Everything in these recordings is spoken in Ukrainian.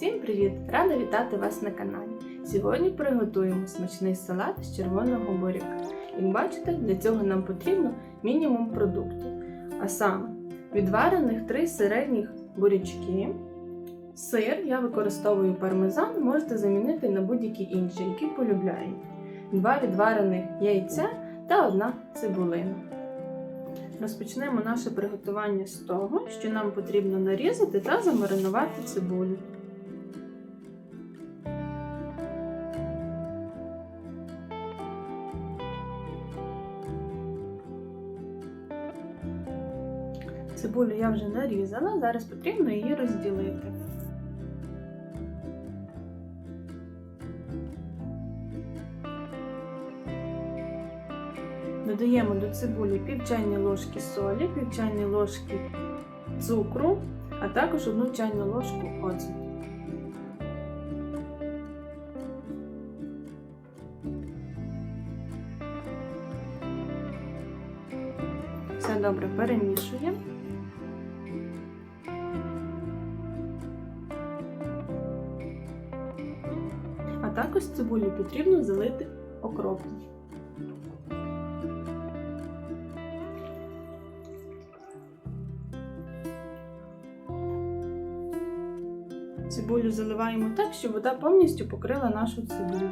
Всім привіт! Рада вітати вас на каналі. Сьогодні приготуємо смачний салат з червоного буряка. Як бачите, для цього нам потрібно мінімум продуктів. А саме відварених 3 середніх бурячки, сир, я використовую пармезан, можете замінити на будь-який інший, який полюбляєте. Два відварених яйця та одна цибулина. Розпочнемо наше приготування з того, що нам потрібно нарізати та замаринувати цибулю. Цибулю я вже нарізала, зараз потрібно її розділити. Додаємо до цибулі пів чайної ложки солі, пів чайної ложки цукру, а також одну чайну ложку оцту. Все добре перемішуємо. Також цибулю потрібно залити окропом. Цибулю заливаємо так, щоб вода повністю покрила нашу цибулю.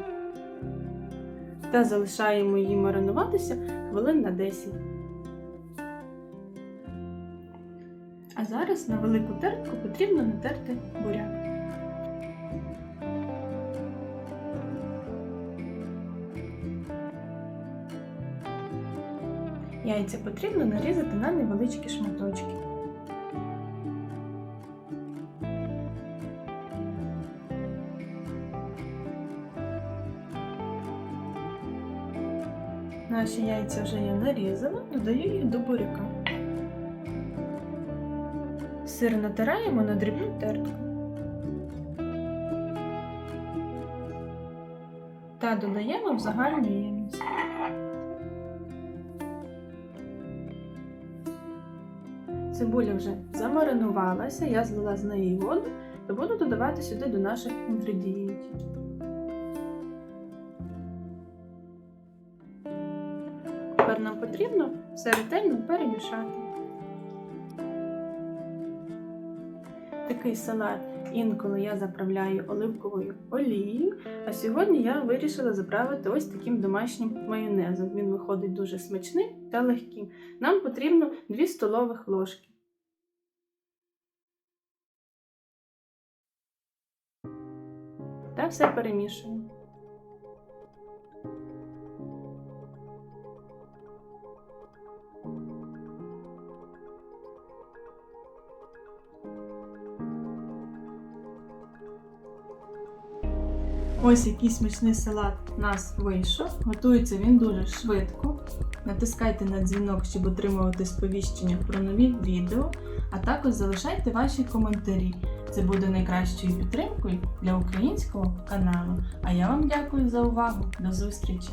Та залишаємо її маринуватися хвилин на 10. А зараз на велику тертку потрібно натерти буряк. Яйця потрібно нарізати на невеличкі шматочки. Наші яйця вже я нарізала, додаю їх до буряка. Сир натираємо на дрібну тертку. Та додаємо в загальну ємність. Цибуля вже замаринувалася, я злила з неї воду та буду додавати сюди до наших інгредієнтів. Тепер нам потрібно все ретельно перемішати. Такий салат інколи я заправляю оливковою олією, а сьогодні я вирішила заправити ось таким домашнім майонезом. Він виходить дуже смачним та легким. Нам потрібно 2 столових ложки. Та все перемішуємо. Ось який смачний салат у нас вийшов. Готується він дуже швидко. Натискайте на дзвінок, щоб отримувати сповіщення про нові відео, а також залишайте ваші коментарі. Це буде найкращою підтримкою для українського каналу. А я вам дякую за увагу. До зустрічі!